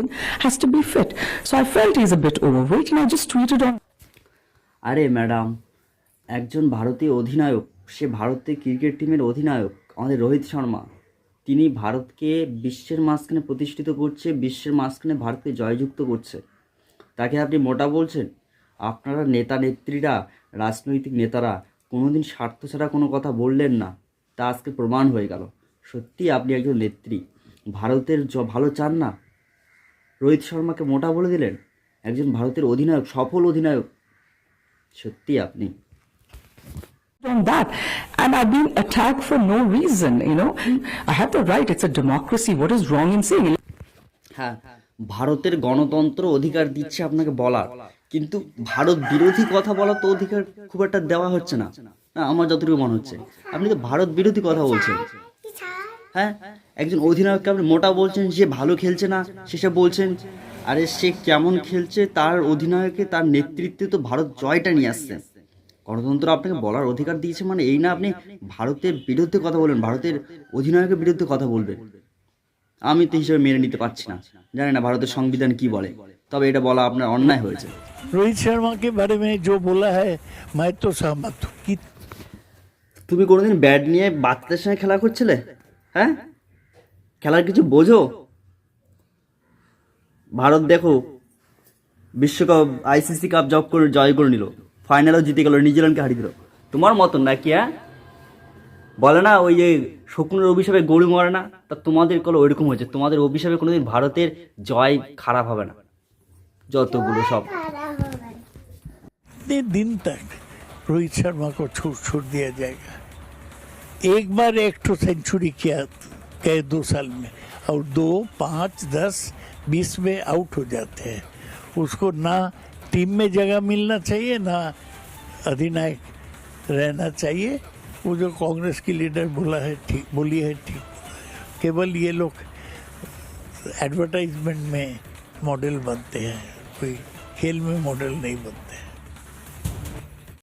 has to be fit. So, I felt he's a bit overweight and I just tweeted on. আরে madam, একজন ভারতীয় অধিনায়ক, সে ভারতের cricket টিমের অধিনায়ক, আমাদের রোহিত শর্মা। তিনি ভারতকে বিশ্বের মাঝখানে প্রতিষ্ঠিত করছে, বিশ্বের মাঝখানে ভারতকে জয়যুক্ত করছে। তাকে আপনি মোটা বলছেন? আপনারা নেতা নেত্রীরা, রাজনৈতিক নেতারা, কোনোদিন স্বার্থ ছাড়া কোনো কথা বললেন না। তা আজকে প্রমাণ হয়ে গেল। সত্যি আপনি একজন নেত্রী। ভারতের ভালো চান না? রোহিত শর্মাকে মোটা বলে দিলেন? একজন ভারতের অধিনায়ক সফল অধিনায়ক। সত্যি আপনি। On that and I've been attacked for no reason, you know. I have the right, it's a democracy. What is wrong in saying? হ্যাঁ ভারতের গণতন্ত্র অধিকার দিচ্ছে আপনাকে বলার। কিন্তু ভারত বিরোধী কথা বলার তো অধিকার খুব একটা দেওয়া হচ্ছে না আমার যতটুকু মনে হচ্ছে। আপনি তো ভারত বিরোধী কথা বলছেন। হ্যাঁ একজন অধিনায়ককে আপনি মোটা বলছেন সে ভালো খেলছে না সেসব বলছেন আরে সে কেমন খেলছে তার অধিনায়কে তার নেতৃত্বে তো ভারত জয়টা নিয়ে আসছে। গণতন্ত্র আপনাকে বলার অধিকার দিয়েছে মানে এই না আপনি ভারতের বিরুদ্ধে কথা বলবেন ভারতের অধিনায়কের বিরুদ্ধে কথা বলবেন। আমি তো হিসেবে মেনে নিতে পারছি না। জানি না ভারতের সংবিধান কি বলে তবে এটা বলা আপনার অন্যায় হয়েছে। রোহিত শর্মাকে বারে মেয়ে যে বলা হ্যাঁ মায়ের তো সহমত। তুমি কোনোদিন ব্যাট নিয়ে বাচ্চাদের সঙ্গে খেলা করছিলে? হ্যাঁ? খেলার কিছু বোঝো? ভারত দেখো, বিশ্বকাপ, আইসিসি কাপ জব করে, জয় করে নিল। ফাইনালও জিতে গেল, নিউজিল্যান্ডকে হারিয়ে দিল। তোমার মতন না কি হ্যাঁ? বলে না, ওই যে শকুনের অভিশাপে গরু মরে না? তা তোমাদের কল ওইরকম হয়েছে। তোমাদের অভিশাপে কোনোদিন ভারতের জয় খারাপ হবে না। যতগুলো সব। দিন তাক, রোহিত শর্মা কো ছুট ছুট দিয়ে জায়গা। একবার একটু তো সেঞ্চুরি কিয়া गए दो साल में, और दो, पाँच, दस, बीस में आउट हो जाते हैं। उसको ना टीम में जगह मिलना चाहिए, ना अधिनायक रहना चाहिए। वो जो कांग्रेस की लीडर बोला है, ठीक, बोली है, ठीक। केवल ये लोग एडवर्टाइजमेंट में मॉडल बनते हैं, कोई खेल में मॉडल नहीं बनते। हैं